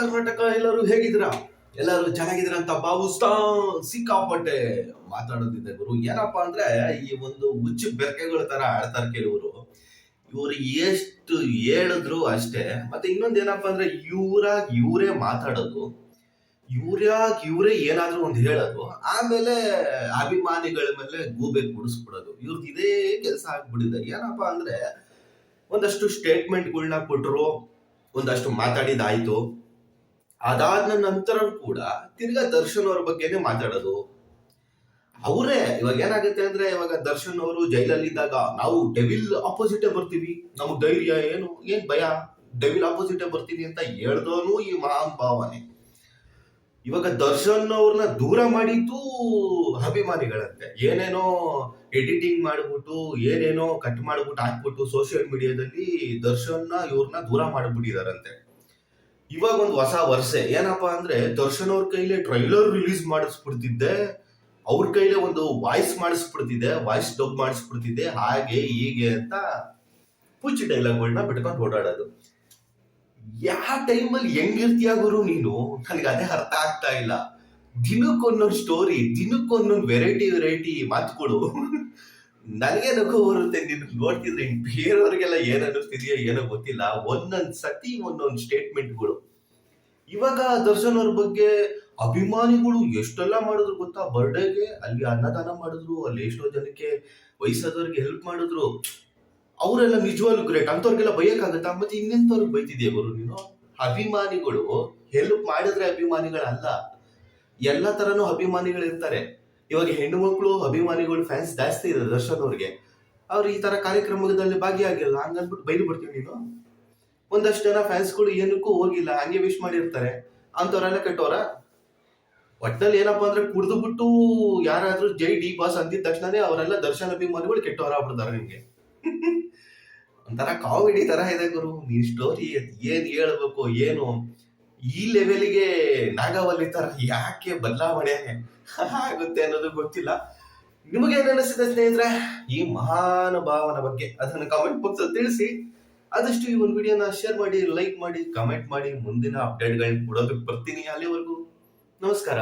ಕರ್ನಾಟಕ ಎಲ್ಲರೂ ಹೇಗಿದ್ರ ಎಲ್ಲರೂ ಚೆನ್ನಾಗಿದ್ರ ಅಂತ ಭಾವಿಸ್ತಾ ಸಿಕ್ಕಾಪಟ್ಟೆ ಮಾತಾಡೋದಿದೆ ಗುರು. ಏನಪ್ಪಾ ಅಂದ್ರೆ ಈ ಒಂದು ಹುಚ್ಚು ಬೆರಕೆಗಳ ತರ ಆಡ್ತಾರೆ ಕೆಲವರು. ಇವರು ಎಷ್ಟು ಹೇಳಿದ್ರು ಅಷ್ಟೇ. ಮತ್ತೆ ಇನ್ನೊಂದು ಏನಪ್ಪಾ ಅಂದ್ರೆ ಇವರಾಗಿ ಇವರೇ ಮಾತಾಡೋದು. ಇವ್ರ್ಯಾಗ ಇವರೇ ಏನಾದ್ರೂ ಒಂದು ಹೇಳೋದು. ಆಮೇಲೆ ಅಭಿಮಾನಿಗಳ ಮೇಲೆ ಗೂಬೆ ಕುಡಿಸ್ಬಿಡೋದು. ಇವ್ರದ್ದು ಇದೇ ಕೆಲಸ ಆಗ್ಬಿಟ್ಟಿದೆ. ಏನಪ್ಪಾ ಅಂದ್ರೆ ಒಂದಷ್ಟು ಸ್ಟೇಟ್ಮೆಂಟ್ಗಳನ್ನ ಕೊಟ್ಟರು ಒಂದಷ್ಟು ಮಾತಾಡಿದಾಯ್ತು. ಅದಾದ ನಂತರ ಕೂಡ ತಿರ್ಗಾ ದರ್ಶನ್ ಅವ್ರ ಬಗ್ಗೆನೇ ಮಾತಾಡೋದು. ಅವರೇ ಇವಾಗ ಏನಾಗುತ್ತೆ ಅಂದ್ರೆ ಇವಾಗ ದರ್ಶನ್ ಅವರು ಜೈಲಲ್ಲಿ ಇದ್ದಾಗ ನಾವು ಡೆವಿಲ್ ಆಪೋಸಿಟೇ ಬರ್ತೀವಿ. ನಮ್ಗೆ ಧೈರ್ಯ ಏನು? ಏನ್ ಭಯ? ಡೆವಿಲ್ ಆಪೋಸಿಟೇ ಬರ್ತೀನಿ ಅಂತ ಹೇಳ್ದೋನು ಈ ಮಹಾನ್ ಭಾವನೆ. ಇವಾಗ ದರ್ಶನ್ ಅವ್ರನ್ನ ದೂರ ಮಾಡಿದ್ದು ಅಭಿಮಾನಿಗಳಂತೆ. ಏನೇನೋ ಎಡಿಟಿಂಗ್ ಮಾಡ್ಬಿಟ್ಟು, ಏನೇನೋ ಕಟ್ ಮಾಡ್ಬಿಟ್ಟು ಹಾಕ್ಬಿಟ್ಟು ಸೋಷಿಯಲ್ ಮೀಡಿಯಾದಲ್ಲಿ ದರ್ಶನ್ನ ಇವ್ರನ್ನ ದೂರ ಮಾಡ್ಬಿಟ್ಟಿದಾರಂತೆ. ಇವಾಗ ಒಂದು ಹೊಸ ವರ್ಷೆ. ಏನಪ್ಪಾ ಅಂದ್ರೆ ದರ್ಶನ್ ಅವ್ರ ಕೈಲಿ ಟ್ರೈಲರ್ ರಿಲೀಸ್ ಮಾಡಿಸ್ಬಿಡ್ತಿದ್ದೆ. ಅವ್ರ ಕೈಲೇ ಒಂದು ವಾಯ್ಸ್ ಮಾಡಿಸ್ಬಿಡ್ತಿದ್ದೆ ವಾಯ್ಸ್ ಡಬ್ ಮಾಡಿಸ್ಬಿಡ್ತಿದ್ದೆ. ಹಾಗೆ, ಹೀಗೆ ಅಂತ ಪುಚ್ಚಿ ಡೈಲಾಗ್ಗಳನ್ನ ಬಿಟ್ಕೊಂಡು ಓಡಾಡೋದು. ಯಾವ ಟೈಮಲ್ಲಿ ಹೆಂಗಿರ್ತೀಯ ಗುರು ನೀನು? ನನಗೆ ಅದೇ ಅರ್ಥ ಆಗ್ತಾ ಇಲ್ಲ. ದಿನಕ್ಕೊಂದೊಂದು ಸ್ಟೋರಿ ದಿನಕ್ಕೊಂದೊಂದು ವೆರೈಟಿ ವೆರೈಟಿ ಮಾತುಗಳು ನನಗೆ ನಗು ಬರುತ್ತೆ ನೀನು ನೋಡ್ತಿದ್ರೆ ಬೇರೆಯವ್ರಿಗೆಲ್ಲ ಏನ್ ಅನ್ನಿಸ್ತಿದೆಯೋ ಏನೋ ಗೊತ್ತಿಲ್ಲ. ಒಂದೊಂದ್ ಸತಿ ಒಂದೊಂದ್ ಸ್ಟೇಟ್ಮೆಂಟ್ಗಳು ಇವಾಗ ದರ್ಶನ್ ಅವ್ರ ಬಗ್ಗೆ ಅಭಿಮಾನಿಗಳು ಎಷ್ಟೆಲ್ಲ ಮಾಡಿದ್ರು ಗೊತ್ತಾ? ಬರ್ಡೇಗೆ ಅಲ್ಲಿ ಅನ್ನದಾನ ಮಾಡಿದ್ರು, ಅಲ್ಲಿ ಎಷ್ಟೋ ಜನಕ್ಕೆ ವಯಸ್ಸಾದವ್ರಿಗೆ ಹೆಲ್ಪ್ ಮಾಡಿದ್ರು. ಅವರೆಲ್ಲ ನಿಜವಾಗ್ಲೂ ಗ್ರೇಟ್ ಅಂತವ್ರಿಗೆಲ್ಲ ಬೈಯಕ್ಕಾಗತ್ತಾ? ಮತ್ತೆ ಇನ್ನೆಂತವ್ರಿಗೆ ಬೈತಿದ್ಯಾ ಗುರು ನೀನು? ಅಭಿಮಾನಿಗಳು ಹೆಲ್ಪ್ ಮಾಡಿದ್ರೆ ಅಭಿಮಾನಿಗಳಲ್ಲ. ಎಲ್ಲ ತರನು ಅಭಿಮಾನಿಗಳು ಇರ್ತಾರೆ ಇವಾಗ ಹೆಣ್ಣು ಮಕ್ಕಳು ಅಭಿಮಾನಿಗಳು ಫ್ಯಾನ್ಸ್ ಜಾಸ್ತಿ ಇದೆ ದರ್ಶನ್ ಅವ್ರಿಗೆ. ಅವ್ರು ಈ ತರ ಕಾರ್ಯಕ್ರಮದಲ್ಲಿ ಭಾಗಿಯಾಗಿಲ್ಲ. ಹಂಗನ್ಬಿಟ್ಟು ಬೈದು ಬಿಡ್ತೀವಿ ನೀನು. ಒಂದಷ್ಟು ಜನ ಫ್ಯಾನ್ಸ್ಗಳು ಏನಕ್ಕೂ ಹೋಗಿಲ್ಲ. ಹಂಗೆ ವಿಶ್ ಮಾಡಿರ್ತಾರೆ. ಅಂತವ್ರೆಲ್ಲ ಕೆಟ್ಟವರ? ಒಟ್ಟಲ್ಲಿ ಏನಪ್ಪಾ ಅಂದ್ರೆ ಕುಡಿದು ಬಿಟ್ಟು ಯಾರಾದ್ರೂ ಜೈ ಡಿ ಬಾಸ್ ಅಂದಿದ ತಕ್ಷಣನೇ ಅವರೆಲ್ಲ ದರ್ಶನ್ ಅಭಿಮಾನಿಗಳು ಕೆಟ್ಟವರ ಆಗ್ಬಿಡ್ತಾರೆ ನಿಮ್ಗೆ. ಒಂಥರ ಕಾಮಿಡಿ ತರ ಇದೆ ಗುರು. ನೀ ಸ್ಟೋರಿ ಏನ್ ಹೇಳ್ಬೇಕು, ಏನು? ಈ ಲೆವೆಲ್ಗೆ ನಾಗವಲ್ಲಿ ತರ ಯಾಕೆ ಬದಲಾವಣೆ ಆಗುತ್ತೆ ಅನ್ನೋದು ಗೊತ್ತಿಲ್ಲ. ನಿಮಗೆ ಏನಿಸಿದೆ ಸ್ನೇಹಿತರೆ? ಈ ಮಹಾನುಭಾವನ ಬಗ್ಗೆ ಅದನ್ನು ಕಾಮೆಂಟ್ ಬಾಕ್ಸ್ ಅಲ್ಲಿ ತಿಳಿಸಿ. ಆದಷ್ಟು ಈ ಒಂದು ವಿಡಿಯೋನ ಶೇರ್ ಮಾಡಿ ಲೈಕ್ ಮಾಡಿ ಕಮೆಂಟ್ ಮಾಡಿ, ಮುಂದಿನ ಅಪ್ಡೇಟ್ಗಳನ್ನ ಕೊಡೋದಕ್ಕೆ ಬರ್ತೀನಿ ಅಲ್ಲಿವರೆಗೂ. ನಮಸ್ಕಾರ.